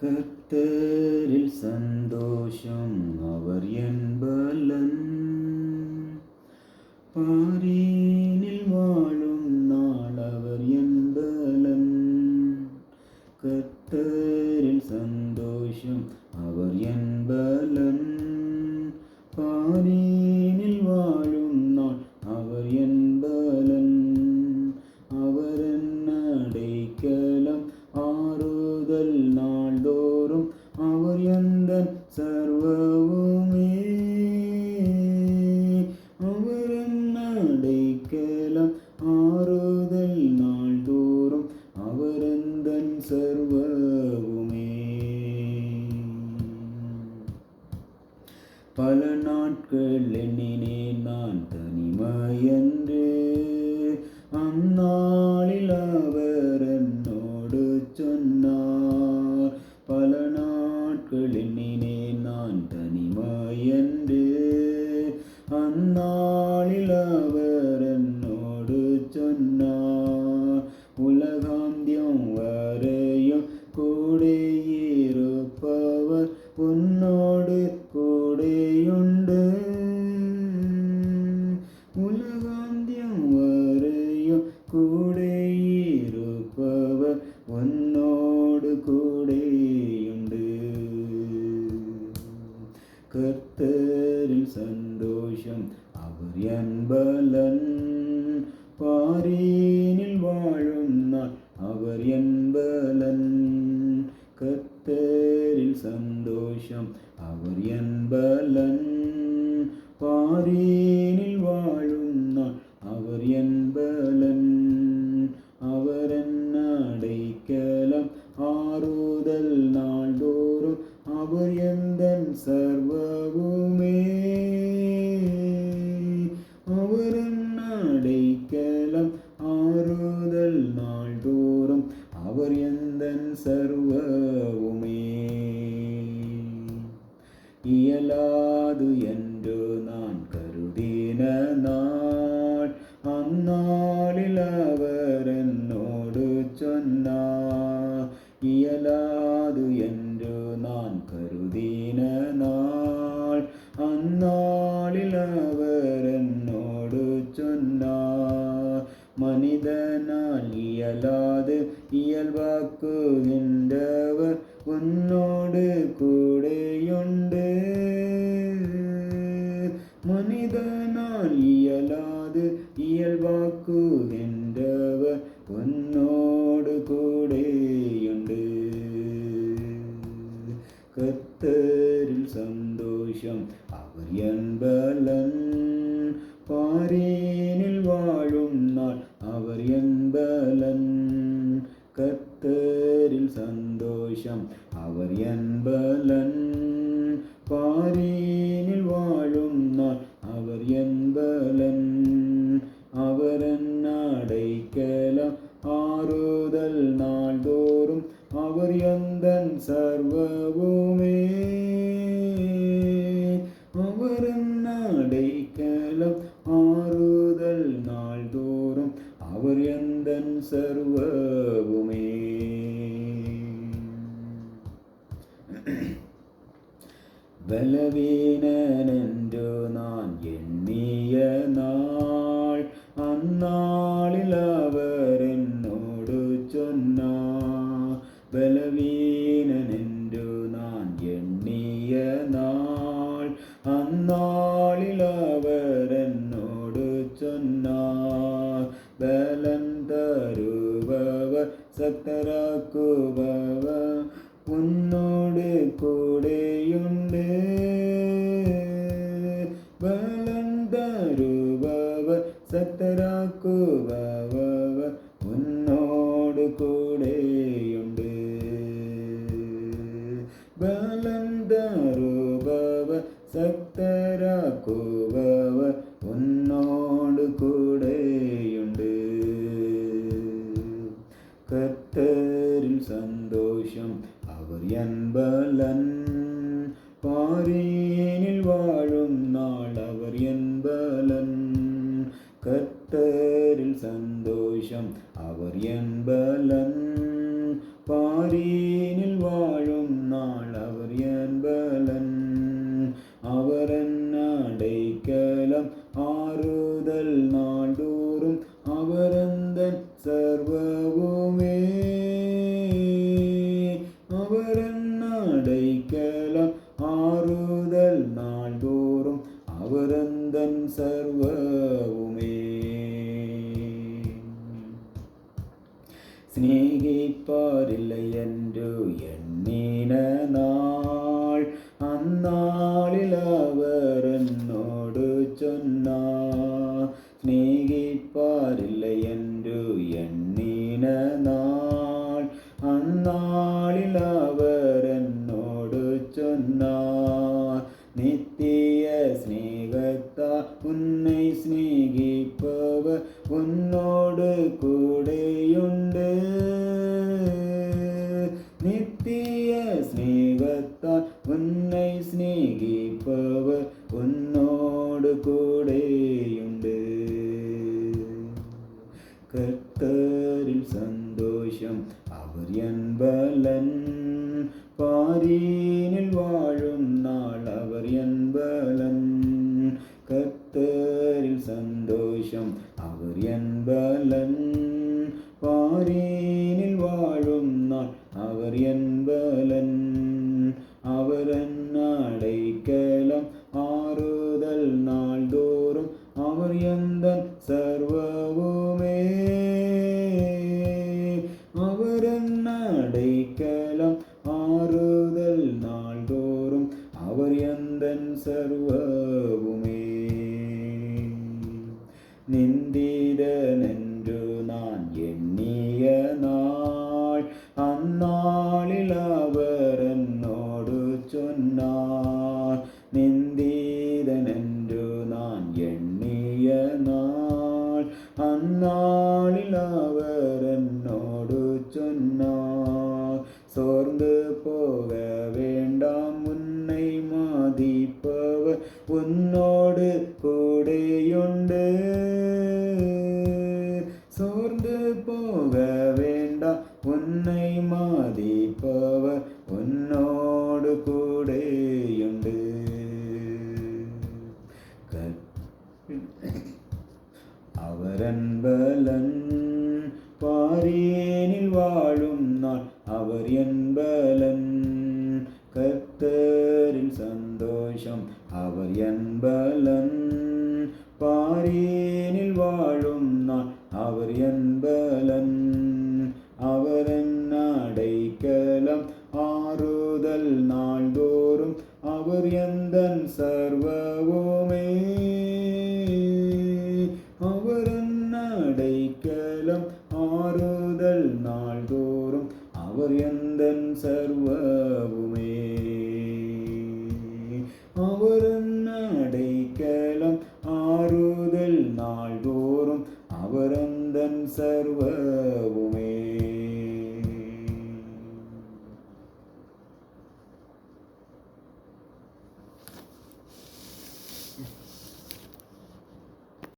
கர்த்தரில் சந்தோஷம் அவர் என்பலன் பாரீனில் வாழும் நாள் அவர் என்பலன் கர்த்தரில் சந்தோஷம் அவர் என்பலன் பாரீனில் வாழும் நாள் அவர் என்பலன் அவர் அடைக்கலம் ஆறுதல் நாள்தோறும் பல நாட்கள் எண்ணினேன் நான் தனிமையன்று. அந்நாளில் அவர் என்னோடு சொன்னார். பல நாட்கள் எண்ணினேன் நான் தனிமையன்று. அந்நாளில் அவர் என்னோடு சொன்னார். உலகாந்தியம் வரையும் கூட இருப்பவர் உன்னோடு கூட കൂടെയുണ്ട്. ഉലകാന്ത്യം വരെയും കൂടെയിരുപ്പവർ ഒന്നോട് കൂടെയുണ്ട്. കർത്തരിൽ സന്തോഷം അവർ എൻബലൻ പാരീനിൽ വാഴുന്ന അവർ എൻബലൻ കർത്തരിൽ സന്തോഷം அவர் என்பலன் பாரீனில் மனிதனால் இயலாது இயல்பாக்குகின்றவர் உன்னோடு கூடையுண்டு. மனிதனால் இயலாது இயல்பாக்குகின்றவர் உன்னோடு கூடையுண்டு. கத்தரில் சந்தோஷம் அவர் என் கர்த்தரில் சந்தோஷம். அவர் என்பலன் பாரீனில் வாழும் நாள் அவர் என்பலன் அவர் அடைக்கலாம். ஆறுதல் நாள்தோறும் அவர் எந்த சர்வவுமே ബലവീനനെന്തു നാൻ എണ്ണിയ നാൾ അന്നാ കൂടെയുണ്ട് ബലം തരുപവർ സത്തരാക്കുപവർ ഉന്നോട് കൂടെയുണ്ട്. ബലം തരുപവർ സത്തരാക്കൂ உள்ளம் ஆறுதல் நாடோறும் அவரந்தன் சர்வவுமே. அவரன் நாடைக்கலாம் ஆறுதல் நாள்தோறும் அவரந்தன் சர்வவுமே. சிநேகிப்பாரில்லை என்று எண்ணின நாள் அந்நாளில் அவர் നീപ്പാരില്ല എന്റെ എണ്ണീന നാൾ. അന്നാളിൽ അവർ എന്നോട് ചൊന്നാർ. നിത്യ സ്നേഹത്ത ഉന്നെ സ്നേഹിപ്പവർ. ഉന്നോട് കൂടെയുണ്ട് கர்த்தரில் சந்தோஷம் அவர் என்பலன். பாரீனில் வாழும் அடைக்கலம் ஆறுதல் நாள்தோறும் அவர் எந்தன் சர்வவுமே. நிந்திதன Euh, nous, அவர் என்பலன் பாரீனில் வாழும் நான். அவர் என்ப